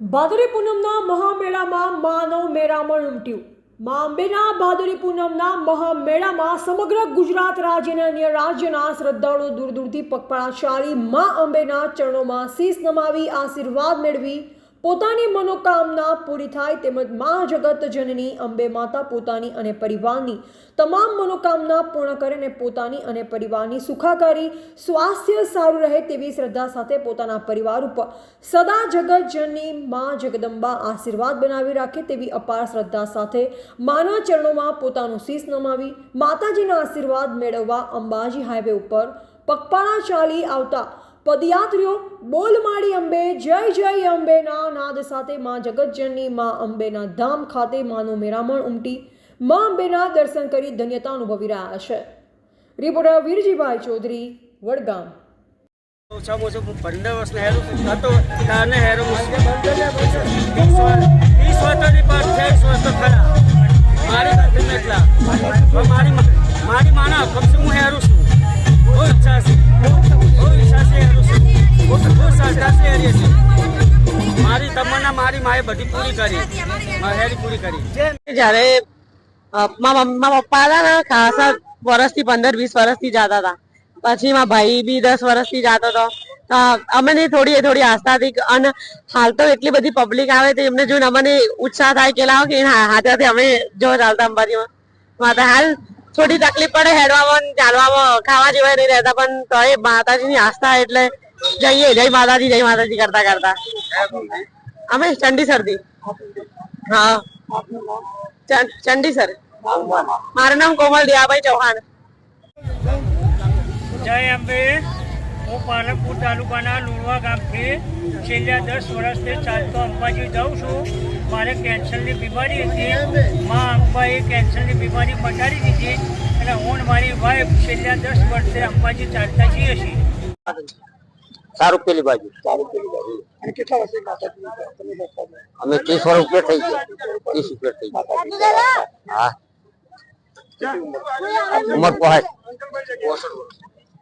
ભાદરી પૂનમના મહામેળામાં માનવ મેળામણ ઉમટ્યું. મા અંબેના ભાદરી પૂનમના મહામેળામાં સમગ્ર ગુજરાત રાજ્યના અન્ય રાજ્યના શ્રદ્ધાળુઓ દૂર દૂરથી પગપાળા ચાલી મા અંબેના ચરણોમાં શીશ નમાવી, આશીર્વાદ મેળવી પોતાની મનોકામના પૂરી થાય તેમજ મા જગત જનની અંબે માતા પોતાની અને પરિવારની તમામ મનોકામના પૂર્ણ કરે અને પોતાની અને પરિવારની સુખાકારી, સ્વાસ્થ્ય સારું રહે તેવી શ્રદ્ધા સાથે પોતાના પરિવાર ઉપર સદા જગતજનની મા જગદંબા આશીર્વાદ બનાવી રાખે તેવી અપાર શ્રદ્ધા સાથે માના ચરણોમાં પોતાનું શીશ નમાવી, માતાજીના આશીર્વાદ મેળવવા અંબાજી હાઈવે ઉપર પગપાળા ચાલી આવતા પદયાત્રીઓ બોલ માડી અંબે, જય જય અંબેના નાદ સાથે મા જગતજનની મા અંબેના ધામ ખાતે માનું મેરામણ ઉમટી. મા અંબેના દર્શન કરી ધન્યતા અનુભવી રહ્યા છે. રિપોર્ટર વીરજીભાઈ ચૌધરી, વડગામ. ઓછામાં ઓછું પંદર વર્ષનો હેરો હતો ત્યારને હેરો ત્રીસ વર્ષની પાસ શ્રદ્ધા છીએ. મારી તમન્ના, મારી માએ બધી પૂરી કરી. મહેરી પૂરી કરી. જ્યારે મારા પપ્પા ખાસા વર્ષથી પંદર, વીસ વર્ષથી જતા હતા. પછી મારા ભાઈ બી દસ વર્ષથી જતો હતો. તો અમે ની થોડી થોડી આસ્થા હતી અને હાલ તો એટલી બધી પબ્લિક આવે તો એમને જોઈને અમને ઉત્સાહ થાય કે લાવો કે હાથે અમે જો ચાલતા અંબાજીમાં. માતા હાલ થોડી તકલીફ પડે હેડવામાં ચાલવામાં, ખાવા જેવા નહીં રહેતા, પણ તો એ માતાજીની આસ્થા એટલે જઈએ જય માતાજી જય માતાજી કરતા કરતા અમે ચંડીસરથી હા ચંડી ચંડીસર મારું નામ કોમલ દિયાભાઈ ચૌહાણ જય અંબે હું પાલનપુર તાલુકાના લુણવા ગામથી છેલ્લા દસ વર્ષથી ચાલતો અંબાજી જાઉં છું. મારે કેન્સરની બીમારી હતી. મા અંબાએ કેન્સરની બીમારી મટાડી દીધી. અને હું મારી વાઈફ છેલ્લા દસ વર્ષથી અંબાજી ચાલતા જઈએ છીએ. સારું પેલી બાજુ. અમે ત્રીસ વર્ષ ઉપર થઈ ગયા. ત્રીસ ઉપર થઈ ગયા. હા. ઉમર પહોંચ